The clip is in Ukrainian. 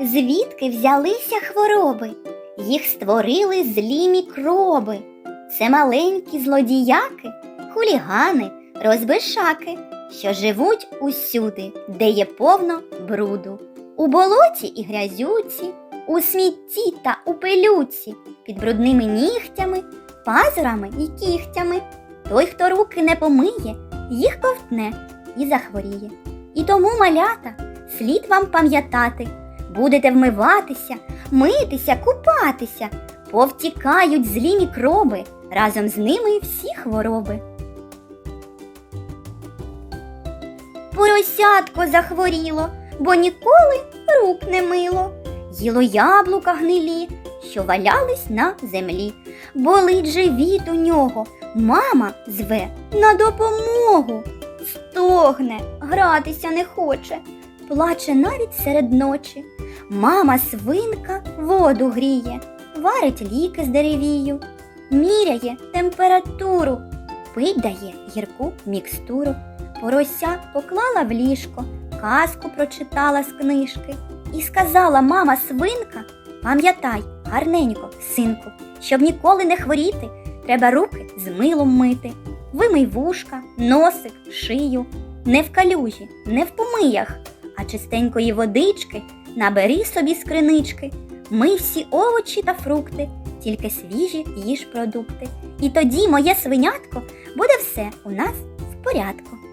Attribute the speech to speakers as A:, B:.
A: Звідки взялися хвороби? Їх створили злі мікроби. Це маленькі злодіяки, хулігани, розбишаки, що живуть усюди, де є повно бруду. У болоті і грязюці, у смітті та у пилюці, під брудними нігтями, пазурами і кігтями. Той, хто руки не помиє, їх ковтне і захворіє. І тому, малята, слід вам пам'ятати, будете вмиватися, митися, купатися, повтікають злі мікроби, разом з ними всі хвороби. Поросятко захворіло, бо ніколи рук не мило. Їло яблука гнилі, що валялись на землі. Болить живіт у нього, мама зве на допомогу. Стогне, гратися не хоче, плаче навіть серед ночі. Мама свинка воду гріє, варить ліки з деревію, міряє температуру, пить дає гірку мікстуру. Порося поклала в ліжко, казку прочитала з книжки і сказала мама свинка, пам'ятай гарненько, синку, щоб ніколи не хворіти, треба руки з милом мити. Вимий вушка, носик, шию, не в калюжі, не в помиях, а чистенької водички набери собі з кринички, мий всі овочі та фрукти, тільки свіжі їж продукти. І тоді, моє свинятко, буде все у нас в порядку.